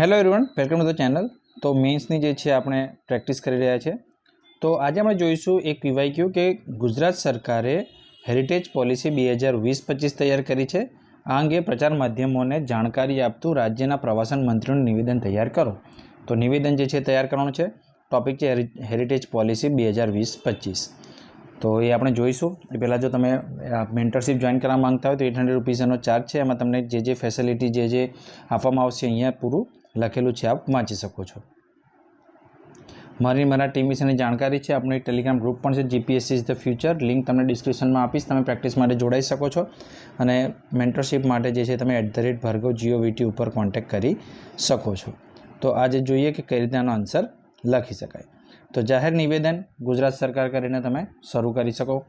Hello everyone welcome to the channel તો મેન્સની જે છે આપણે પ્રેક્ટિસ કરી રહ્યા છે. તો આજે આપણે જોઈશું એક પીવાય ક્યુ કે ગુજરાત સરકારે હેરિટેજ પોલિસી બે હજાર વીસ પચીસ તૈયાર કરી છે. આ અંગે પ્રચાર માધ્યમોને જાણકારી આપતું રાજ્યના પ્રવાસન મંત્રીનું નિવેદન તૈયાર કરો. તો નિવેદન જે છે તૈયાર કરવાનું છે. ટોપિક છે હેરિ- હેરિટેજ પોલિસી બે હજાર વીસ પચીસ. તો એ આપણે જોઈશું. એ પહેલાં જો તમે મેન્ટરશીપ જોઈન કરવા માગતા હોય તો એટ હંડ્રેડ રૂપીઝનો ચાર્જ છે. એમાં તમને જે જે ફેસિલિટી જે જે આપવામાં આવશે અહીંયા પૂરું લખેલું છે, આપ વાંચી શકો છો. મારી, મારા ટીમ વિશેની જાણકારી છે, આપણું એક ટેલિગ્રામ ગ્રુપ પણ છે GPSC is the future link તમને ડિસ્ક્રિપ્શનમાં આપીશ, તમે પ્રેક્ટિસ માટે જોડાઈ શકો છો. અને મેન્ટરશીપ માટે જે છે, તમે at the rate Bhargav GOVT ઉપર કોન્ટેક્ટ કરી શકો છો. તો આજે જોઈએ કે કઈ રીતે આનો આન્સર લખી શકાય. તો જાહેર નિવેદન ગુજરાત સરકાર કરીને તમે શરૂ કરી શકો.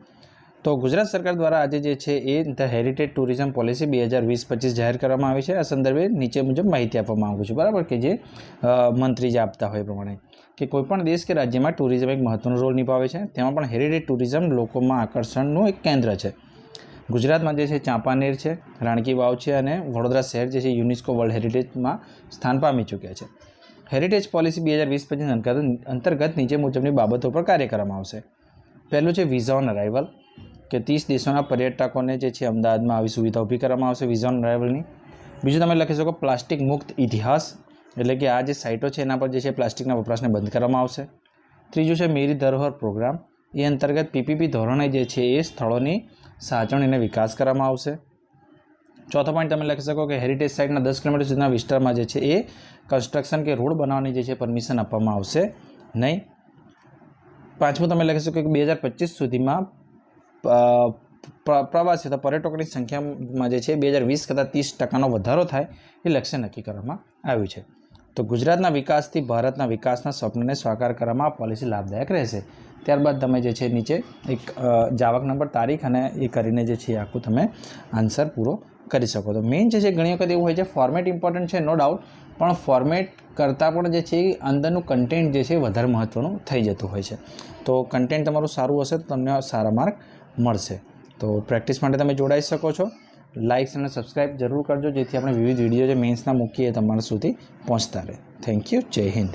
તો ગુજરાત સરકાર દ્વારા આજે જે છે એ ધ હેરિટેજ ટુરિઝમ પોલિસી બે હજાર વીસ પચીસ જાહેર કરવામાં આવી છે. આ સંદર્ભે નીચે મુજબ માહિતી આપવા માગું છું. બરાબર કે જે મંત્રી જે આપતા હોય પ્રમાણે. કે કોઈપણ દેશ કે રાજ્યમાં ટુરિઝમ એક મહત્વનો રોલ નિભાવે છે. તેમાં પણ હેરિટેજ ટુરિઝમ લોકોમાં આકર્ષણનું એક કેન્દ્ર છે. ગુજરાતમાં જે છે ચાંપાનેર છે, રાણકી વાવ છે અને વડોદરા શહેર જે છે યુનેસ્કો વર્લ્ડ હેરિટેજમાં સ્થાન પામી ચૂક્યા છે. હેરિટેજ પોલિસી બે હજાર વીસ પચીસ અંતર્ગત નીચે મુજબની બાબતો પર કાર્ય કરવામાં આવશે. પહેલું છે વિઝા ઓન અરાઇવલ કે ત્રીસ દેશોના પર્યટકોને જે છે અમદાવાદમાં આવી સુવિધા ઊભી કરવામાં આવશે વિઝા ઓન બીજું તમે લખી શકો, પ્લાસ્ટિક મુક્ત ઇતિહાસ, એટલે કે આ જે સાઇટો છે એના પર જે છે પ્લાસ્ટિકના વપરાશને બંધ કરવામાં આવશે. ત્રીજું છે મેરી ધરોહર પ્રોગ્રામ, એ અંતર્ગત પીપીપી ધોરણે જે છે એ સ્થળોની સાચવણીને વિકાસ કરવામાં આવશે. ચોથો પોઈન્ટ તમે લખી શકો કે હેરિટેજ સાઇટના દસ કિલોમીટર સુધીના વિસ્તારમાં જે છે એ કન્સ્ટ્રક્શન કે રોડ બનાવવાની જે છે પરમિશન આપવામાં આવશે નહીં. પાંચમું તમે લખી શકો કે બે હજાર પચીસ સુધીમાં પ્રવાસી અથવા પર્યટકોની સંખ્યામાં જે છે બે હજાર વીસ કરતાં ત્રીસ ટકાનો વધારો થાય એ લક્ષ્ય નક્કી કરવામાં આવ્યું છે. તો ગુજરાતના વિકાસથી ભારતના વિકાસના સ્વપ્નને સાકાર કરવામાં આ પોલિસી લાભદાયક રહેશે. ત્યારબાદ તમે જે છે નીચે એક જાવક નંબર તારીખ અને એ કરીને જે છે આખું તમે આન્સર પૂરો કરી શકો. તો મેઇન જે છે ઘણી વખત એવું હોય છે ફોર્મેટ ઇમ્પોર્ટન્ટ છે નો ડાઉટ પણ ફોર્મેટ કરતાં પણ જે છે એ અંદરનું કન્ટેન્ટ જે છે વધારે મહત્ત્વનું થઈ જતું હોય છે. તો કન્ટેન્ટ તમારું સારું હશે તો તમને સારા માર્ક મળશે. તો પ્રેક્ટિસ માટે તમે જોડાઈ શકો છો. લાઇક્સ અને સબસ્ક્રાઇબ જરૂર કરજો, જેથી આપણે વિવિધ વીડિયો જે મેન્સના મૂકીએ તમારા સુધી પહોંચતા રહે. થેન્ક યુ જય હિન્દ.